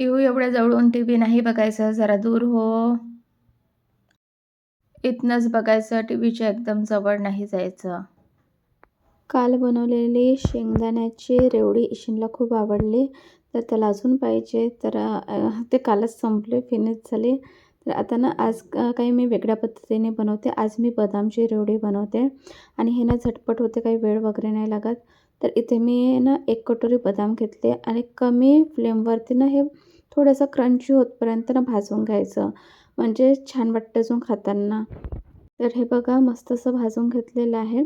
येऊ एवढ्या जवळून टी व्ही नाही बघायचं जरा दूर हो. इथनंच बघायचं टी व्हीच्या एकदम जवळ नाही जायचं. काल बनवलेली शेंगदाण्याची रेवडी इशिनला खूप आवडली तर त्याला अजून पाहिजे तर ते कालच संपले फिनिश झाले. तर आता ना आज काही मी वेगळ्या पद्धतीने बनवते. आज मी बदामची रेवडी बनवते आणि हे ना झटपट होते काही वेळ वगैरे नाही लागत. तर इथे मी ना एक कटोरी बदाम घेतले आणि कमी फ्लेमवरती ना हे थोडंसं क्रंची होतपर्यंत ना भाजून घ्यायचं. म्हणजे छान वाटतं अजून खाताना. तर हे बघा मस्त असं भाजून घेतलेलं आहे.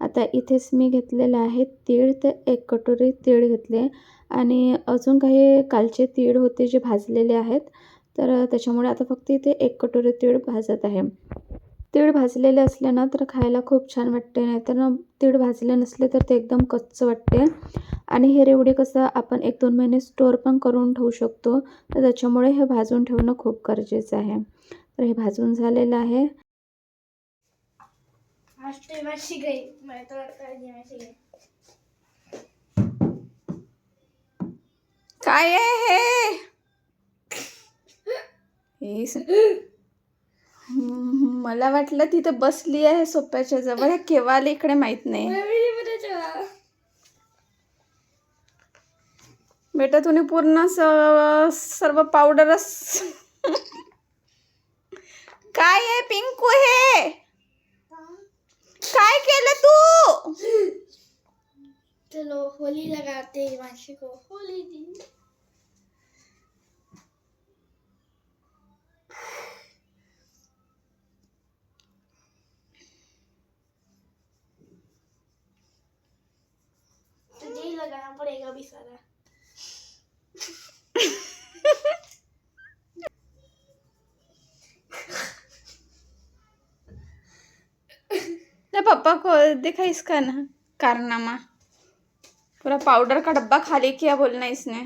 आता इथेच मी घेतलेलं आहे तीळ. ते एक कटोरी तीळ घेतले. आणि अजून काही कालचे तीळ होते जे भाजलेले आहेत. तर त्याच्यामुळे आता फक्त इथे एक कटोरी तीळ भाजत आहे. तीळ भाजलेले असले ना तर खायला खूप छान वाटते. नाहीतर ना तीळ भाजले नसले तर ते एकदम कच्चं वाटते. आणि हे रेवडी कसं आपण एक दोन महिने स्टोअर पण करून ठेवू शकतो. तर त्याच्यामुळे हे भाजून ठेवणं खूप गरजेचं आहे. तर हे भाजून झालेलं आहे. है काय हे? मला वाटलं तिथं बसली आहे सोप्याच्या जवळ. हे केव्हा आले इकडे माहीत नाही. बेटा तुम्ही पूर्ण सर्व पावडरच काय आहे पिंकू हे? काय केलं तू? चलो होली लगाते मासी को। होली दी तुझे ही सारा ना पापा को देखा इसका ना कारनामा पूरा पाउडर का डब्बा खाली किया बोलना इसने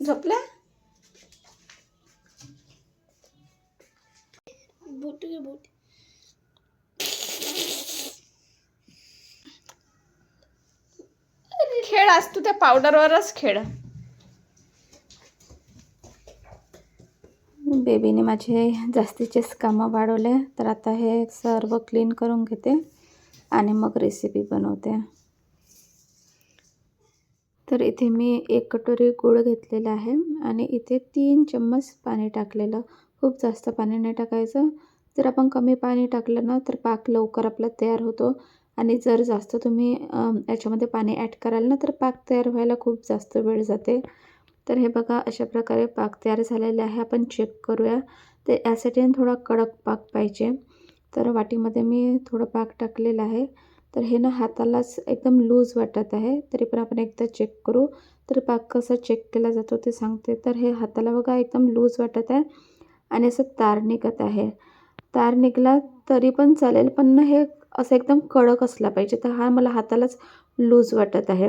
झोपला बूट के बूट खेळ आज तू त्या पावडरवरच खेळ. बेबीने माझे जास्तीचेच कामं वाढवले तर आता हे सर्व क्लीन करून घेते आणि मग रेसिपी बनवते. तर इथे मी एक कटोरी गूळ घेतलेला आहे आणि इथे तीन चम्मच पाणी टाकलेलं. खूप जास्त पाणी नाही टाकायचं. जर आपण कमी पाणी टाकलं ना तर पाक लवकर आपला तयार होतो. आणि जर जास्त तुम्ही याच्यामध्ये पाणी ॲड कराल ना तर पाक तयार व्हायला खूप जास्त वेळ जाते. तर हे बघा अशा प्रकारे पाक तयार झालेले आहे. आपण चेक करूया. तर यासाठी थोडा कडक पाक पाहिजे. तर वाटीमध्ये मी थोडं पाक टाकलेलं आहे. तर हे ना हातालाच एकदम लूज वाटत आहे. तरी पण आपण एकदा चेक करू. तर पाक कसा चेक केला जातो ते सांगते. तर हे हाताला बघा एकदम लूज वाटत आहे. आणि असं तार निघत आहे. तार निघाला तरी पण चालेल. पण ना हे असं एकदम कडक असला पाहिजे. तर हा मला हातालाच लूज वाटत आहे.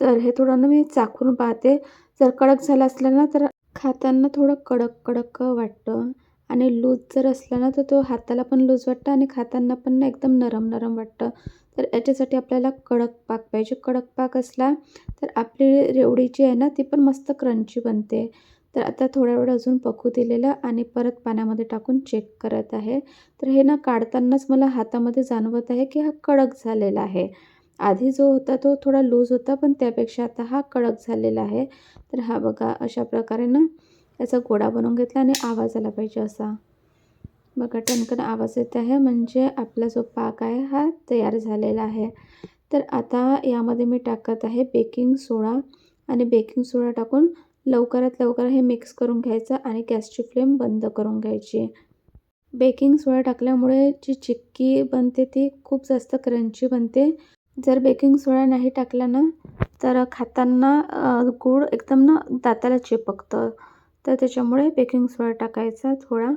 तर हे थोडं ना मी चाखून पाहते. जर कडक झालं असलं ना तर खाताना थोडं कडक कडक वाटतं. आणि लूज जर असला ना तर तो हाताला पण लूज वाटतं आणि खाताना पण ना एकदम नरम नरम वाटतं. तर याच्यासाठी आपल्याला कडक पाक पाहिजे. कडक पाक असला तर आपली रेवडी जी आहे ना ती पण मस्त क्रंची बनते. तर आता थोड्या वेळ अजून पकू दिलेलं आणि परत पाण्यामध्ये टाकून चेक करत आहे. तर हे ना काढतानाच मला हातामध्ये जाणवत आहे की हा कडक झालेला आहे. आधी जो होता तो थोडा लूज होता पण त्यापेक्षा आता हा कडक झालेला आहे. तर हा बघा अशा प्रकारे ना याचा गोडा बनवून घेतला आणि आवाज आला पाहिजे असा. बघा टणकन आवाज येत आहे. म्हणजे आपला जो पाक आहे हा तयार झालेला आहे. तर आता यामध्ये मी टाकत आहे बेकिंग सोडा. आणि बेकिंग सोडा टाकून लवकरात लवकर हे मिक्स करून घ्यायचं आणि गॅसची फ्लेम बंद करून घ्यायची. बेकिंग सोडा टाकल्यामुळे जी चिक्की बनते ती खूप जास्त क्रंची बनते. जर बेकिंग सोडा नाही टाकला ना तर खाताना गूळ एकदम ना दाताला चिपकतं. तर त्याच्यामुळे बेकिंग सोडा टाकायचा थोडा.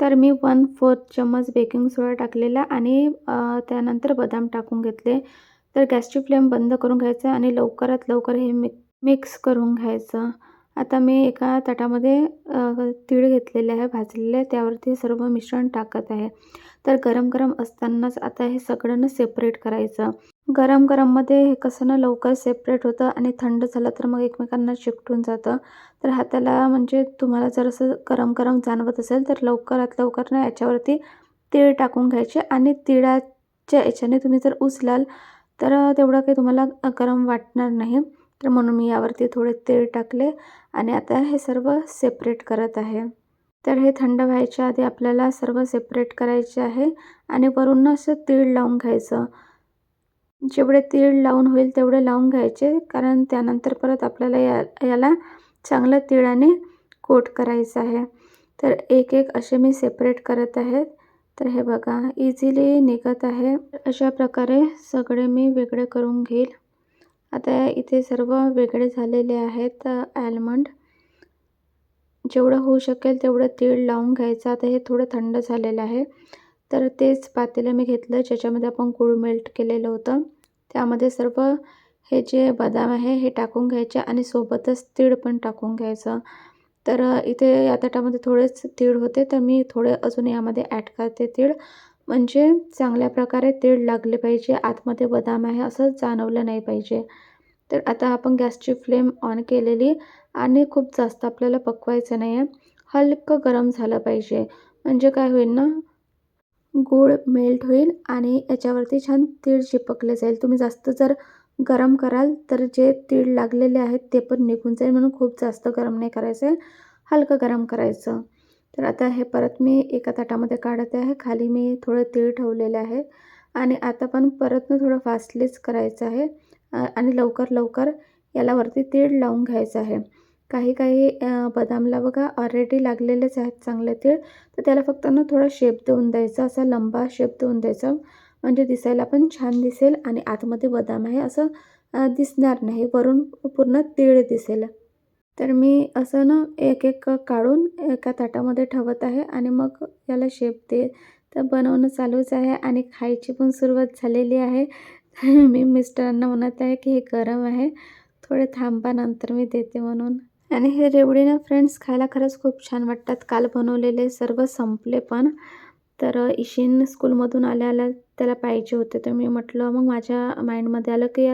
तर मी वन फोर्थ चम्मच बेकिंग सोडा टाकलेला आणि त्यानंतर बदाम टाकून घेतले. तर गॅसची फ्लेम बंद करून घ्यायचं आणि लवकरात लवकर हे मिक मिक्स करून घ्यायचं. आता मी एका ताटामध्ये तीळ घेतलेले आहे भाजलेले त्यावरती सर्व मिश्रण टाकत आहे. तर गरम गरम असतानाच आता हे सगळं सेपरेट करायचं. गरम गरममध्ये हे कसं ना लवकर सेपरेट होतं आणि थंड झालं तर मग एकमेकांना चिकटून जातं. तर हाताला म्हणजे तुम्हाला जर असं गरम गरम जाणवत असेल तर लवकरात लवकर ना याच्यावरती तीळ टाकून घ्यायचे आणि तिळाच्या याच्याने तुम्ही जर उचलाल तर तेवढं काही तुम्हाला गरम वाटणार नाही. तर म्हणून मी यावरती थोडे तेल टाकले आणि आता हे सर्व सेपरेट करत आहे. तर हे थंड व्हायच्या आधी आपल्याला सर्व सेपरेट करायचे आहे आणि वरून असं तीळ लावून घ्यायचं. जेवढे तीळ लावून होईल तेवढे लावून घ्यायचे कारण त्यानंतर परत आपल्याला या याला चांगलं तिळाने कोट करायचं आहे. तर एक एक असे मी सेपरेट करत आहे तर हे बघा इझिली निघत आहे. अशा प्रकारे सगळे मी वेगळे करून घेईल. आता इथे सर्व वेगळे झालेले आहेत ॲलमंड जेवढं होऊ शकेल तेवढं तीळ लावून घ्यायचं. आता हे थोडं थंड झालेलं आहे. तर तेच पातेलं मी घेतलं ज्याच्यामध्ये आपण गूळ मेल्ट केलेलं होतं. त्यामध्ये सर्व हे जे बदाम आहे हे टाकून घ्यायचे आणि सोबतच तीळ पण टाकून घ्यायचं. तर इथे या ताटामध्ये थोडेच तीळ होते तर मी थोडे अजून यामध्ये ॲड करते तीळ. म्हणजे चांगल्या प्रकारे तीळ लागले पाहिजे आतमध्ये बदाम आहे असं जाणवलं नाही पाहिजे. तर आता आपण गॅसची फ्लेम ऑन केलेली आणि खूप जास्त आपल्याला पकवायचं नाही आहे हलकं गरम झालं पाहिजे. म्हणजे काय होईल ना? गूळ मेल्ट होईल आणि याच्यावरती छान तीळ चिपकले जाईल. तुम्ही जास्त जर गरम कराल तर जे तीळ लागलेले आहेत ते पण निघून जाईल म्हणून खूप जास्त गरम नाही करायचं आहे हलकं गरम करायचं. तर आता हे परत मी एका ताटामध्ये काढते आहे. खाली मी थोडं तीळ ठेवलेलं आहे. आणि आता पण परत मी थोडं फास्टलीच करायचं आहे. आणि लवकर लवकर याला वरती तीळ लावून घ्यायचं आहे. काही काही बदामला बघा ऑलरेडी लागलेलेच आहेत चांगले तीळ. तर त्याला फक्त ना थोडा शेप देऊन द्यायचा असा लंबा शेप देऊन द्यायचा. म्हणजे दिसायला पण छान दिसेल आणि आतमध्ये बदाम आहे असं दिसणार नाही. वरून पूर्ण तीळ दिसेल. तर मी असं ना एक एक काढून एका ताटामध्ये ठेवत आहे आणि मग याला शेप दे. तर बनवणं चालूच आहे आणि खायची पण सुरुवात झालेली आहे. मी मिस्टरांना म्हणत आहे की हे गरम आहे. थोडे थांबा नंतर मी देते म्हणून. आणि हे रेवडी ना फ्रेंड्स खायला खरंच खूप छान वाटतात. काल बनवलेले सर्व संपले पण. तर इशिन स्कूलमधून आल्या आल्या त्याला पाहिजे होते. तर मी म्हटलं मग माझ्या माइंडमध्ये आलं की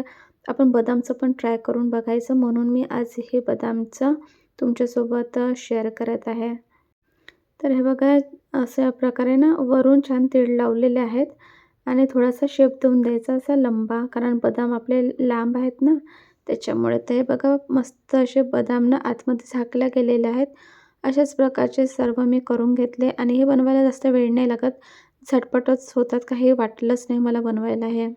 आपण बदामचं पण ट्राय करून बघायचं. म्हणून मी आज हे बदामचं तुमच्यासोबत शेअर करत आहे. तर हे बघा अशा प्रकारे ना वरून छान तीळ लावलेले आहेत. आणि थोडासा शेप देऊन द्यायचा असा लंबा कारण बदाम आपले लांब आहेत ना. त्याच्यामुळे ते बघा मस्त असे बदाम ना आतमध्ये झाकल्या गेलेले आहेत. अशाच प्रकारचे सर्व मी करून घेतले. आणि हे बनवायला जास्त वेळ नाही लागत. झटपटच होतात काही वाटलंच नाही मला बनवायला हे.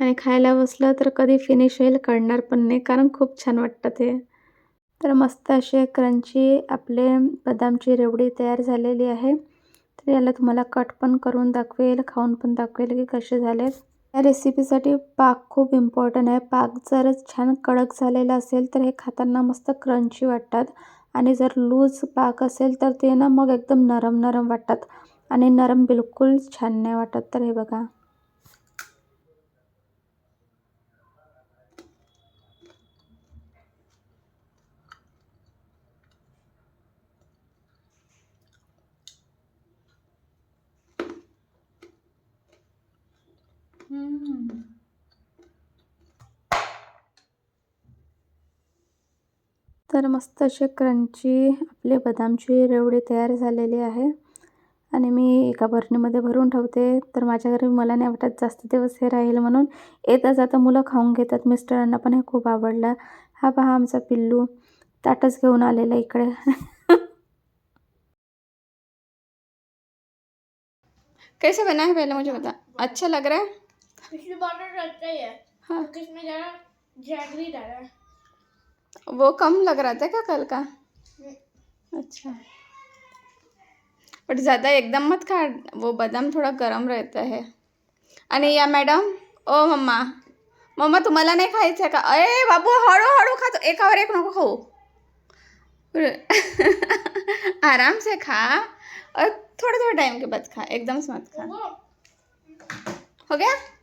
आणि खायला बसलं तर कधी फिनिश होईल कळणार पण नाही कारण खूप छान वाटतं ते. तर मस्त असे क्रंची आपले बदामची रेवडी तयार झालेली आहे. तर याला तुम्हाला कट पण करून दाखवेल खाऊन पण दाखवेल की कसे झाले या रेसिपीसाठी पाक खूप इम्पॉर्टंट आहे. पाक जर छान कडक झालेला असेल तर हे खाताना मस्त क्रंची वाटतात. आणि जर लूज पाक असेल तर ते ना मग एकदम नरम नरम वाटतात. आणि नरम बिलकुल छान नाही वाटत तर हे बघा. तर मस्त असे क्रंची आपले बदामची रेवडी तयार झालेली आहे. आणि मी एका बरणीमध्ये भरून ठेवते. तर माझ्या घरी मला नाही वाटत जास्त दिवस हे राहील म्हणून येता जाता मुलं खाऊन घेतात. मिस्टरांना पण हे खूप आवडलं. हा पहा आमचा पिल्लू. ताटच घेऊन आलेला इकडे. कैसे बना है पहले मुझे बता. अच्छा लग रहा है? पिछली रहता ही है. हाँ. क्योंकि इसमें ज़्यादा जैगरी डाला है. वो कम लग रहा था क्या कल का? अच्छा। बट ज़्यादा एकदम मत खा, वो बादाम थोड़ा गरम रहता है। आणि या मॅडम, ओ मम्मा। मम्मा, तुम्हाला नाही खायचं आहे का? अरे बाबू हळूहळू खा तू. एक नको खाऊ. आराम से खा. और थोड़े थोड़े टाइम के बाद खा. एकदम से मत खा. हो गया?